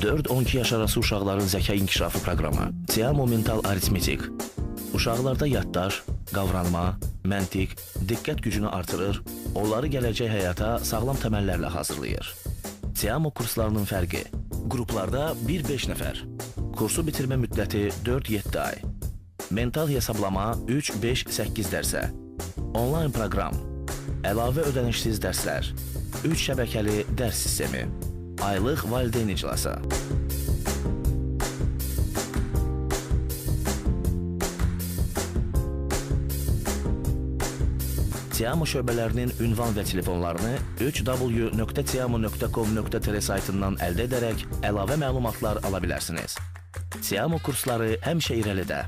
4-12 yaş arası uşaqların zəka inkişafı proqramı. Tiamo Mental Aritmetik. Uşaqlarda yaddaş, qavranma, məntiq, diqqət gücünü artırır, onları gələcək həyata sağlam təməllərlə hazırlayır. Tiamo kurslarının fərqi. Qruplarda 1-5 nəfər. Kursu bitirmə müddəti 4-7 ay. Mental hesablama 3-5-8 dərsə. Onlayn proqram. Əlavə ödənişsiz dərslər. 3 şəbəkəli dərs sistemi. Aylıq valideyn iclası. Tiamo şöbələrinin ünvan və telefonlarını 3w.tiamo.com.tr saytından əldə edərək əlavə məlumatlar ala bilərsiniz. Tiamo kursları həmişə irəlidə.